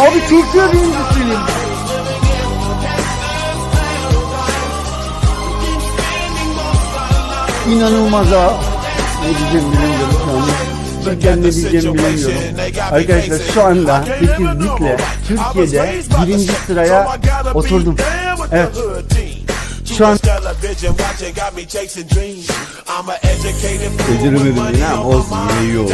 Abi Türkiye birincisiyim. İnanılmaz ha. Ne diyeceğim bilmiyorum şu anda. Cidden ne diyeceğimi bilmiyorum. Arkadaşlar şu anda kesinlikle Türkiye'de birinci sıraya oturdum. Evet. Şu an Beceremedim yine ama olsun yine iyi oldu.